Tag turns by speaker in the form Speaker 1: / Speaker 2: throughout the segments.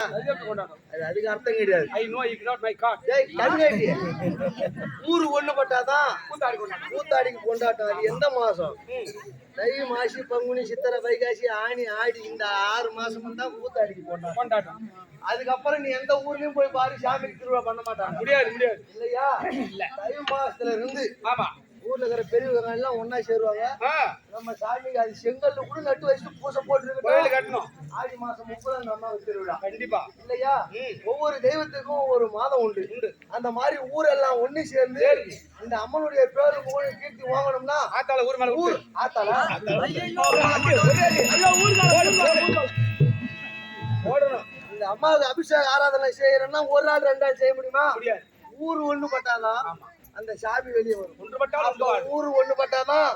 Speaker 1: அதுக்கு அர்த்தம் கிடையாது.
Speaker 2: I know it not my god
Speaker 1: டேய், கண்ணாடி ஊரு ஒண்ணு பட்டாதான்
Speaker 2: கூத்தாடி கொண்டாடும்
Speaker 1: கூத்தாடிக்கு கொண்டாட்டம். அது எந்த மாசம்? தை மாசி பங்குனி சித்திரை வைகாசி ஆனி ஆடி இந்த ஆறு மாசம் தான் கூத்தாடிக்கு கொண்டாட்டம்.
Speaker 2: கொண்டாட்டம்.
Speaker 1: அதுக்கப்புறம் நீ எந்த ஊர்லயும் போய் பாரு சாமிக்கு திருவிழா பண்ண மாட்டாங்க.
Speaker 2: முடியாது முடியாது.
Speaker 1: இல்லையா? தை மாசத்துல இருந்து
Speaker 2: ஆமா.
Speaker 1: ஊர்ல இருக்கிற பெரியவங்க எல்லாம் ஒண்ணா சேருவாங்க. நம்ம சாமிக்கு அது செங்கல்ல கூட நட்டு வச்சுட்டு பூசை போட்டு
Speaker 2: கட்டணும்.
Speaker 1: ஆடி மாசம் முப்பதாம் நம்ம திருவிழா.
Speaker 2: கண்டிப்பா.
Speaker 1: இல்லையா. ஒவ்வொரு தெய்வத்துக்கும் ஒவ்வொரு மாதம் உண்டு. அந்த மாதிரி ஊரெல்லாம் ஒண்ணு சேர்ந்து இந்த அம்மனுடைய பேரு புகழ் கீர்த்தி வாங்கணும்னா
Speaker 2: ஆத்தால ஊர் மேல
Speaker 1: ஊர் ஆத்தாளா?
Speaker 2: ஓடணும்
Speaker 1: இந்த அம்மாவுக்கு அபிஷேக ஆராதனை செய்யறோம்னா ஒரு நாள் ரெண்டு நாள் செய்ய முடியுமா? ஊர் ஒண்ணு பட்டாதான் அந்த சாமி வெளியே வரும். அப்ப
Speaker 2: உண்டுவாடு
Speaker 1: ஊர் ஒண்ணு பட்டாதான்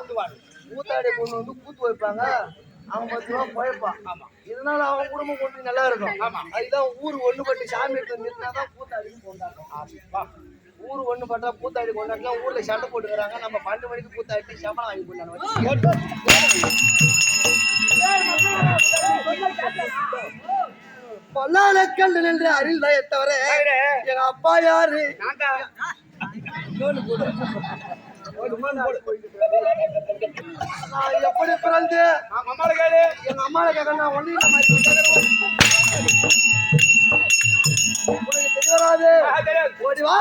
Speaker 1: கூத்தாடி பொண்ணு வந்து கூத்து வைப்பாங்க. அவன் பத்து ரூபா
Speaker 2: ஆமா.
Speaker 1: இதனால அவன் குடும்பம் கொஞ்சம் நல்லா இருக்கும். அதுதான் ஊர் ஒண்ணு பட்டு சாமி எடுத்து நிறுத்தினாதான் கூத்தாடிக்கு கொண்டாட்டம்
Speaker 2: வா
Speaker 1: ஊர் ஒண்ணு பட்டா கூத்தாடி கொண்டாடினா ஊர்ல சண்டை போட்டுக்கிறாங்க. நம்ம பன்னெண்டு மணிக்கு கூத்தாடி சம்பளம் வாங்கி கொண்டாடுவோம். பல்லாலக்கல் நின்று அருள் தயத்தவர.
Speaker 2: யாரு?
Speaker 1: எங்க அப்பா யாரு?
Speaker 2: தான்
Speaker 1: எப்படி பிறந்து? எங்க அம்மாவை கேட்க நான் ஒண்ணு உனக்கு தெரிய வராது.
Speaker 2: ஆ,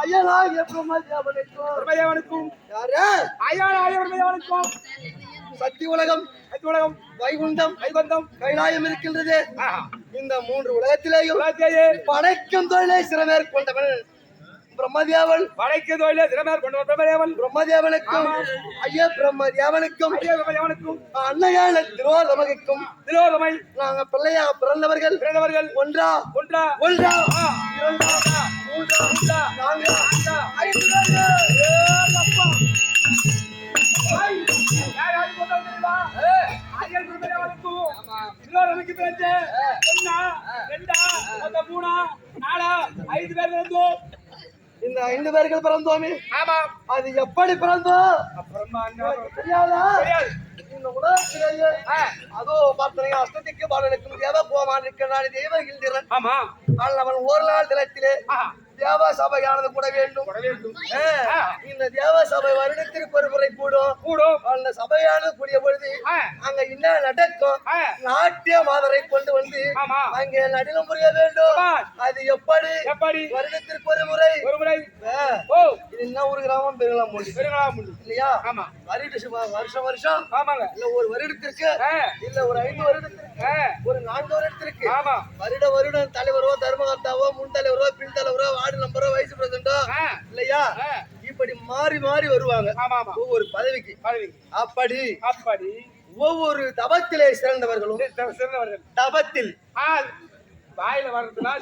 Speaker 1: அயலாகிய பிரம்மதேவனுக்கும்
Speaker 2: பிரமதேவனுக்கும்
Speaker 1: யாரு?
Speaker 2: ஐயா பிரமதேவனுக்கும்
Speaker 1: சக்தி உலகம்
Speaker 2: உலகம்.
Speaker 1: வைகுண்டம்
Speaker 2: கைபந்தம்
Speaker 1: கைலாயம் இருக்கின்றது. இந்த மூன்று உலகத்திலேயும் படைக்கும் தொழிலை சிறமேற்கொண்டவன் பிரம்மதேவன்.
Speaker 2: வடக்கு தொழிலே திறமையார் கொண்டு வந்த பிரமதேவன்
Speaker 1: பிரம்மதேவனுக்கும் ஐய பிரம்மதேவனுக்கும்
Speaker 2: ஐயா பிரமதேவனுக்கும்
Speaker 1: அன்னையான திருவோதமகைக்கும்
Speaker 2: திலோதமை
Speaker 1: நாங்க பிள்ளையாக பிறந்தவர்கள்.
Speaker 2: பிறந்தவர்கள்.
Speaker 1: ஒன்றா?
Speaker 2: ஒன்றா.
Speaker 1: ஒன்றா? இரண்டா இந்த ஐந்து பேர்கள் பிறந்தோமே.
Speaker 2: ஆமா.
Speaker 1: அது எப்படி பிறந்தோம்
Speaker 2: அப்புறமா
Speaker 1: தெரியாதா? இந்த உலகத்திலேயே அதோ பார்த்தனை அஷ்டத்திக்கு பாலனுக்கும் தேவ கோமான் இருக்கிறான் தேவ
Speaker 2: ஆமா.
Speaker 1: அவன் ஒரு நாள் தினத்திலே தேவ சபையானது கூட வேண்டும்.
Speaker 2: கொட வேண்டும்.
Speaker 1: ஆ, இந்த தேவ சபை வருடத்திற்கு ஒரு முறை கூடும்.
Speaker 2: கூடும்.
Speaker 1: அந்த சபையானது கூடிய பொழுது அங்க என்ன நடக்கும்? நாட்டிய மாதரை கொண்டு வந்து அங்கே நடினம் புரிய வேண்டும். அது எப்படி?
Speaker 2: எப்படி?
Speaker 1: வருடத்திற்கு ஒரு முறை.
Speaker 2: ஒரு முறை.
Speaker 1: இது என்ன ஒரு கிராமம்? பெருங்கலாம் மொழி
Speaker 2: பெருங்களா முடி
Speaker 1: இல்லையா?
Speaker 2: ஆமா.
Speaker 1: வருட வருஷம் வருஷம்.
Speaker 2: ஆமாங்க.
Speaker 1: இல்ல ஒரு வருடத்திற்கு. இல்ல ஒரு ஐந்து வருடத்திற்கு. ஒரு நான்கு வருடத்திற்கு.
Speaker 2: ஆமா.
Speaker 1: வருட வருடம் தலைவரோ தர்மகர்த்தாவோ முன் தலைவரோ பின் தலைவரோ வார்டு நம்பரோ வைஸ் பிரசிடண்டோ
Speaker 2: ஆ,
Speaker 1: இல்லையா
Speaker 2: ஆ,
Speaker 1: இப்படி மாறி மாறி வருவாங்க. ஒவ்வொரு பதவிக்கு.
Speaker 2: பதவி
Speaker 1: அப்படி
Speaker 2: அப்படி.
Speaker 1: ஒவ்வொரு தபத்திலே சிறந்தவர்களும்
Speaker 2: சிறந்தவர்கள்.
Speaker 1: தபத்தில்
Speaker 2: வாயில வர்றதுனா.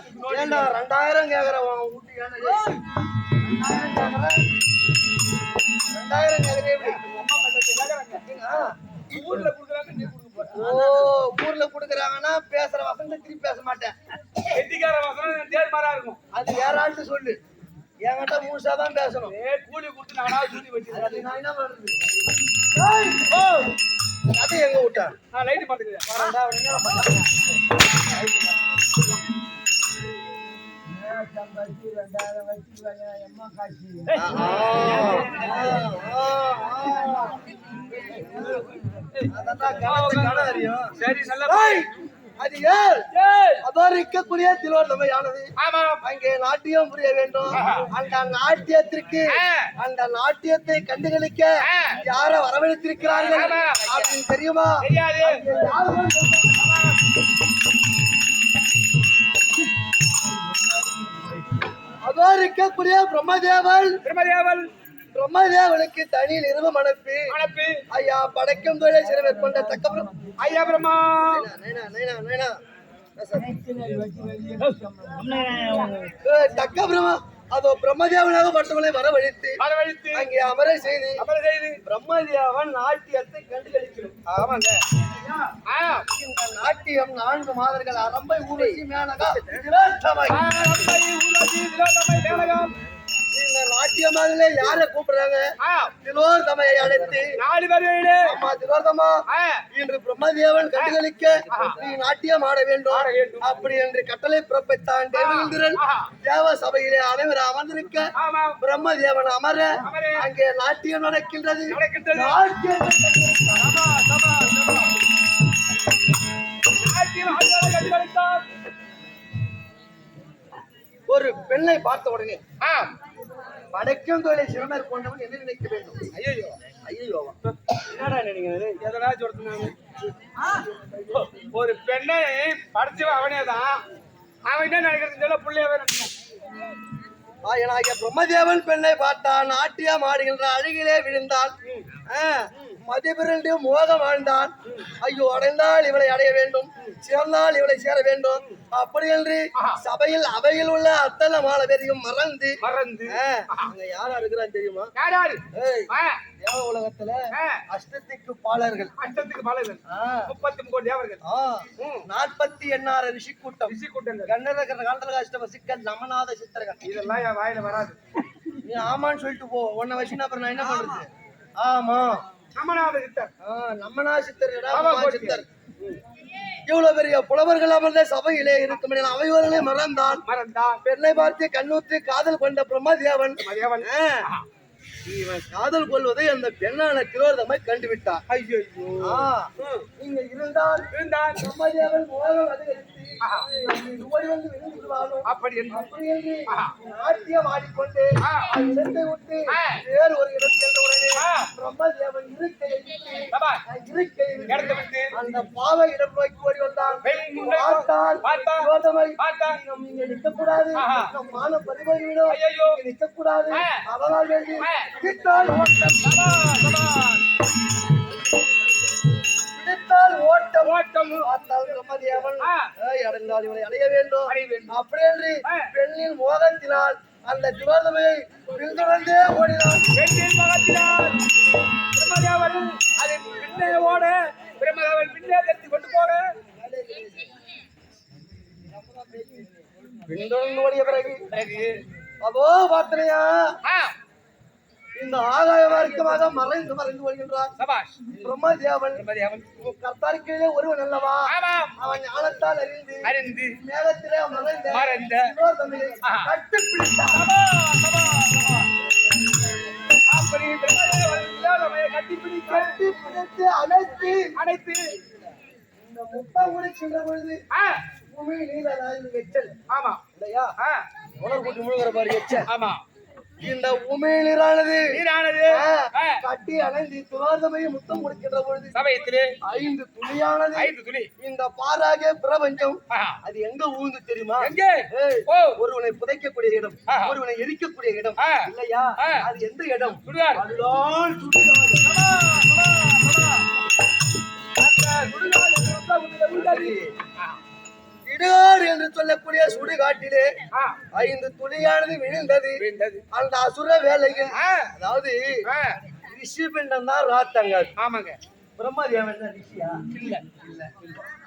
Speaker 1: ஏண்டா ரெண்டாயிரம் கேக்குறவன் ஊட்டி? ரெண்டாயிரம் கேக்குற? கேக்குற? ஆ.
Speaker 2: ஊர்ல குடுக்குறாங்க நீ குடுக்க போற.
Speaker 1: ஓ ஊர்ல குடுக்குறாங்கன்னா பேசுற வசந்த திருப்பி பேச மாட்டேன்.
Speaker 2: கெட்டிக்கார வசனம் தேர் மாறா இருக்கும்.
Speaker 1: அது ஆள்கிட்ட சொல்லு. என்கிட்ட முழுசா தான் பேசணும்.
Speaker 2: ஏ கூலி கொடுத்து நானா கூலி வச்சு
Speaker 1: அது நான் என்ன ஏய், ஓ அது எங்க விட்டா?
Speaker 2: நான் லைட் பாத்துக்கிறேன்
Speaker 1: என்ன அறியும்.
Speaker 2: சரி நல்ல
Speaker 1: அது ஏன் அதோ இருக்கக்கூடிய
Speaker 2: ஆமாம்.
Speaker 1: அங்கே நாட்டியம் புரிய வேண்டும். அந்த நாட்டியத்திற்கு அந்த நாட்டியத்தை கண்டுகளிக்க. யார வரவழைத்திருக்கிறார்கள். அப்படின்னு தெரியுமா? அதோ இருக்கக்கூடிய பிரம்மதேவன்.
Speaker 2: திருமதியாவல்
Speaker 1: பிரம்மதேவனுக்கு தனி நிறுவம் அனுப்பி
Speaker 2: அனுப்பி
Speaker 1: ஐயா படைக்கும் தொழிலை சிறு மேற்கொண்ட தக்க பிரம்-
Speaker 2: ஐயா பிரம்மா.
Speaker 1: தக்க பிரம்மா அதோ பிரம்மதேவனாக மற்றவர்களை வரவழைத்து
Speaker 2: வரவழைத்து
Speaker 1: அங்கே அமர செய்து
Speaker 2: அமர செய்து.
Speaker 1: பிரம்மதேவன் நாட்டியத்தை கண்டுகளிக்கிறோம்.
Speaker 2: ஆமாங்க.
Speaker 1: இந்த நாட்டியம் நான்கு மாதர்கள் அரம்பை ஊரசி மேனகா. நாட்டியமாகலே யாரை கூப்பிடுறாங்க?
Speaker 2: ஆ,
Speaker 1: திலோத்தமையை அழைத்து
Speaker 2: நாலு பேர் வீடு.
Speaker 1: அம்மா திலோத்தமா
Speaker 2: ஆ,
Speaker 1: இன்று பிரம்மதேவன் நீ நாட்டியம் ஆட வேண்டும். அப்படி என்று கட்டளை பிறப்பித்தான் தேவேந்திரன். தேவ சபையிலே அனைவரும் அமர்ந்திருக்க பிரம்மதேவன் அமர. அங்கே நாட்டியம் நடக்கின்றது. நாட்டியம். ஒரு பெண்ணை பார்த்த உடனே படைக்கும் தொழிலை சிறமர் கொண்டவன் என்ன நினைக்க வேண்டும்.
Speaker 2: ஐயையோ.
Speaker 1: ஐயோ என்னடா நினைக்கிறது
Speaker 2: எதனாச்சும் ஒருத்தனாங்க. ஒரு பெண்ணை படிச்சவன் அவனே தான் அவன் என்ன நினைக்கிறது சொல்ல புள்ளையவே
Speaker 1: ஆயனாகிய பிரம்மதேவன் பெண்ணை பார்த்தான். நாட்டியம் ஆடுகின்ற அழகிலே விழுந்தான். ஆ, மதிபிரண்டு மோகம் ஆழ்ந்தான். ஐயோ அடைந்தால் இவளை அடைய வேண்டும். சேர்ந்தால் இவளை சேர வேண்டும். அப்படி என்று சபையில் அவையில் உள்ள அத்தனை மாலை பேரையும் மறந்து.
Speaker 2: மறந்து
Speaker 1: அங்க யாரா இருக்கிறான்னு தெரியுமா? தேவ உலகத்துல அஷ்டத்திக்கு பாலர்கள்.
Speaker 2: அஷ்டத்துக்கு
Speaker 1: ஆ,
Speaker 2: முப்பத்தி மூணு தேவர்கள்.
Speaker 1: நாற்பத்தி எண்ணாறு ரிஷி கூட்டம்
Speaker 2: ரிஷி கூட்டங்கள்
Speaker 1: கண்ணரகர காண்டல அஷ்டம சிக்கல் நமநாத சித்திரகன்
Speaker 2: இதெல்லாம் என் வாயில வராது.
Speaker 1: நீ ஆமான்னு சொல்லிட்டு போ. உன்னை வச்சுனா அப்புறம் நான் என்ன பண்றது? ஆமா.
Speaker 2: அமனாத சித்தர்
Speaker 1: நம்மனா சித்தர். சித்தர்? இவ்வளவு பெரிய புலவர்கள் அமர்ந்த சபையிலே இருக்கும் அவையோர்களே மறந்தான்.
Speaker 2: மறந்தான்.
Speaker 1: பெண்ணை பார்த்து கண்ணூற்றி காதல் கொண்ட பிரம்மதேவன்.
Speaker 2: மதியவன்
Speaker 1: ஆ, இவன் காதல் கொள்வதை அந்த பெண்ணான கிரோதமை கண்டுவிட்டார்
Speaker 2: ஐயோ
Speaker 1: நீங்க இருந்தால்
Speaker 2: இருந்தான்
Speaker 1: பிரம்மதேவன் மோகம்
Speaker 2: அப்படி என்று.
Speaker 1: நாட்டியம் ஆடிக்கொண்டு. இடத்தை விட்டு. வேறு ஒரு இடம் சென்ற உடனே. பிரம்மதேவன் இருக்கையை இருக்கையை
Speaker 2: இடத்தை விட்டு.
Speaker 1: அந்த பாவை இடம் நோக்கி ஓடி வந்தான். பார்த்தான். நம்ம இங்க நிற்கக்கூடாது. மானம் பறிபோய்விடும் நிற்கக்கூடாது. அதனால் வேண்டி. பிடித்தால் ஓட்டம். பிடித்தால் ஓட்டம்.
Speaker 2: ஓட்டம்.
Speaker 1: பார்த்தால் பிரம்மதேவன்
Speaker 2: ஆ.
Speaker 1: ஏய், அடைந்தால் இவனை அடைய வேண்டும்.
Speaker 2: அடைய வேண்டும்.
Speaker 1: அப்படி என்று
Speaker 2: ஆ.
Speaker 1: பெண்ணின் மோகத்தினால் அந்த திரோதமையை பின்தொடர்ந்தே ஓடினான்.
Speaker 2: பெண்ணின் மகத்தினார் பிரம்மதேவன் அதை பின்னே ஓட பிரம்மதேவன் பின்னே எடுத்து கொண்டு போக.
Speaker 1: பின்தொடர்ந்து ஓடிய பிறகு அதோ பார்த்தனையா இந்த ஆகாய மார்க்கமாக மறைந்து மறைந்து வருகின்றார் பிரம்மதேவன்.
Speaker 2: பிரம்மதேவன்.
Speaker 1: கர்த்தாருக்கே ஒருவன் அல்லவா? அவன் ஞானத்தால் அறிந்து
Speaker 2: அறிந்து
Speaker 1: மேகத்திலே மறைந்த
Speaker 2: மறைந்த
Speaker 1: கட்டிப்பிடித்து அணைத்து
Speaker 2: அனைத்து
Speaker 1: இந்த முட்டை உடைக்கின்ற பொழுது
Speaker 2: ஆ,
Speaker 1: பூமி நீலராயில் எச்சல்.
Speaker 2: ஆமா
Speaker 1: இல்லையா?
Speaker 2: ஆ,
Speaker 1: உணர் கூட்டி முழுகிற எச்சல்.
Speaker 2: ஆமா
Speaker 1: இந்த பூமி நீரானது. கட்டி அணைந்து துவார்தமையை முத்தம் கொடுக்கின்ற பொழுது
Speaker 2: சமயத்திலே
Speaker 1: ஐந்து துளியானது.
Speaker 2: ஐந்து துளி.
Speaker 1: இந்த பாராக பிரபஞ்சம் அது எங்க ஊந்து தெரியுமா?
Speaker 2: எங்கே?
Speaker 1: ஒருவனை புதைக்கக்கூடிய இடம். ஒருவனை எரிக்கக்கூடிய இடம். இல்லையா. அது எந்த இடம்? அதுதான் சுடுகாடு. இடுகாடு என்று சொல்லக்கூடிய சுடுகாட்டிலே ஐந்து துளியானது விழுந்தது. அந்த அசுர
Speaker 2: ஆ,
Speaker 1: அதாவது ரிஷிபிண்டம் தான் ராத்தங்க
Speaker 2: ஆமாங்க.
Speaker 1: பிரம்மதேவன் ரிஷியா?
Speaker 2: இல்ல
Speaker 1: இல்ல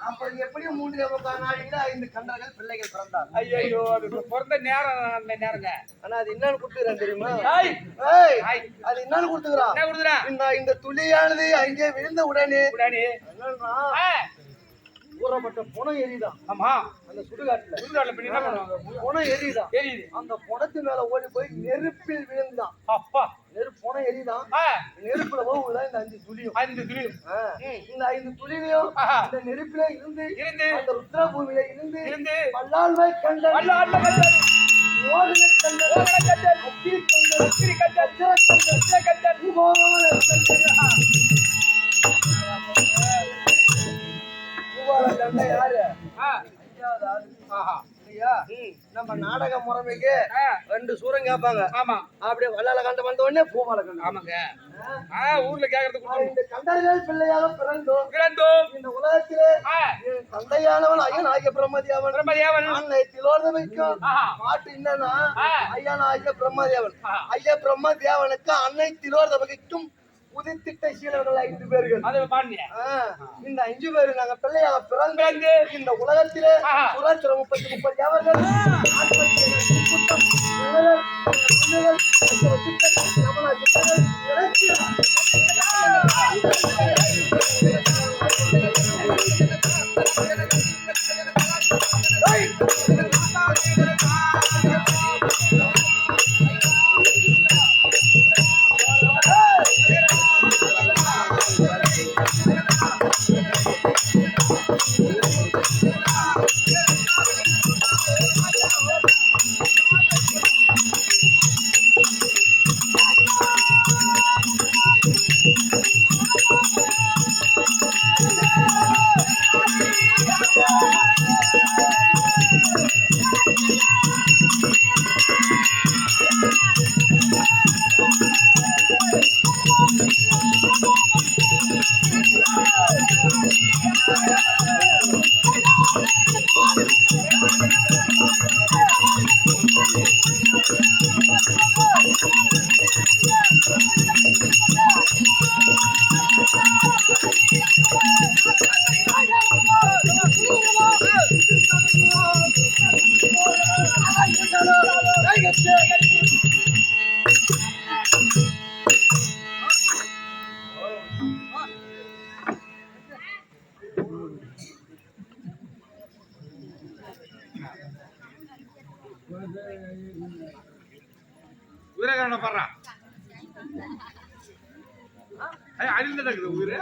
Speaker 1: அப்ப எப்படியும் மூன்று நாளையில ஐந்து கண்டர்கள் பிள்ளைகள் பிறந்தார்.
Speaker 2: ஐயோ அது பிறந்த நேரம் அந்த நேரங்க.
Speaker 1: ஆனா அது என்னன்னு கொடுத்துக்கிறான் தெரியுமா? அது என்னன்னு கொடுத்துக்கிறான் இந்த இந்த துளியானது அங்கே விழுந்த உடனே
Speaker 2: உடனே.
Speaker 1: ஊறப்பட்ட புனம் எரியுதான்
Speaker 2: ஆமா.
Speaker 1: அந்த சுடுகாட்டுல.
Speaker 2: சுடுகாட்டுல பின்ன என்ன பண்ணுவாங்க?
Speaker 1: புனம் எரியுதான்
Speaker 2: எரியுது.
Speaker 1: அந்த புணத்து மேல ஓடி போய் நெருப்பில் விழுந்தான்.
Speaker 2: அப்பா.
Speaker 1: நெருப்பு புனம் எரியுதான்
Speaker 2: ஆ,
Speaker 1: நெருப்புல போகுதான் இந்த அஞ்சு துளியும்.
Speaker 2: ஐந்து துளியும்.
Speaker 1: இந்த ஐந்து துளிலையும். இந்த நெருப்பில இருந்து
Speaker 2: இருந்து.
Speaker 1: அந்த ருத்ரபூமியில இருந்து
Speaker 2: இருந்து.
Speaker 1: வல்லாண்மை கண்டன்
Speaker 2: வல்ல ஆண்ட கண்டல்
Speaker 1: மோகன கண்டன்
Speaker 2: ஓகன கண்டல்
Speaker 1: அக்கி கண்டன்
Speaker 2: அக்கிரி கண்டல்
Speaker 1: வஜ்ர கண்டன்
Speaker 2: வஜ்ர கண்டல்.
Speaker 1: பூபால கண்டன் நம்ம நாடக முறைமைக்கு
Speaker 2: ஆ,
Speaker 1: ரெண்டு சூரம் கேட்பாங்க
Speaker 2: ஆமா.
Speaker 1: அப்படியே வல்லால கண்டம் வந்த உடனே பூபால கண்டம்
Speaker 2: ஆமாங்க ஆ ஊர்ல கேக்குறதுக்கு
Speaker 1: நான் இந்த கண்டர்கள் பிள்ளையாக பிறந்தோம்.
Speaker 2: பிறந்தோம்.
Speaker 1: இந்த உலகத்திலே தந்தையானவன் ஐயன் ஆகிய பிரம்மதேவன்
Speaker 2: பிரம்மதேவன்
Speaker 1: அன்னை திலோதமைக்கும்
Speaker 2: ஆஹா.
Speaker 1: பாட்டு என்னன்னா
Speaker 2: ஆ.
Speaker 1: ஐயன் ஆகிய பிரம்மதேவன். ஐயா பிரம்மதேவனுக்கு அன்னை திலோதமைக்கும் உதித்திட்ட சீலர்கள் ஐந்து பேர்கள். இந்த அஞ்சு பேரு நாங்க பிள்ளையாக பிறந்து இந்த உலகத்திலே. சுராத்திர முப்பத்தி முப்பது ஏழு கூட்டம், நிழலர், புண்ணியர்கள், அசுர சித்தர்கள்,
Speaker 2: உயிர்.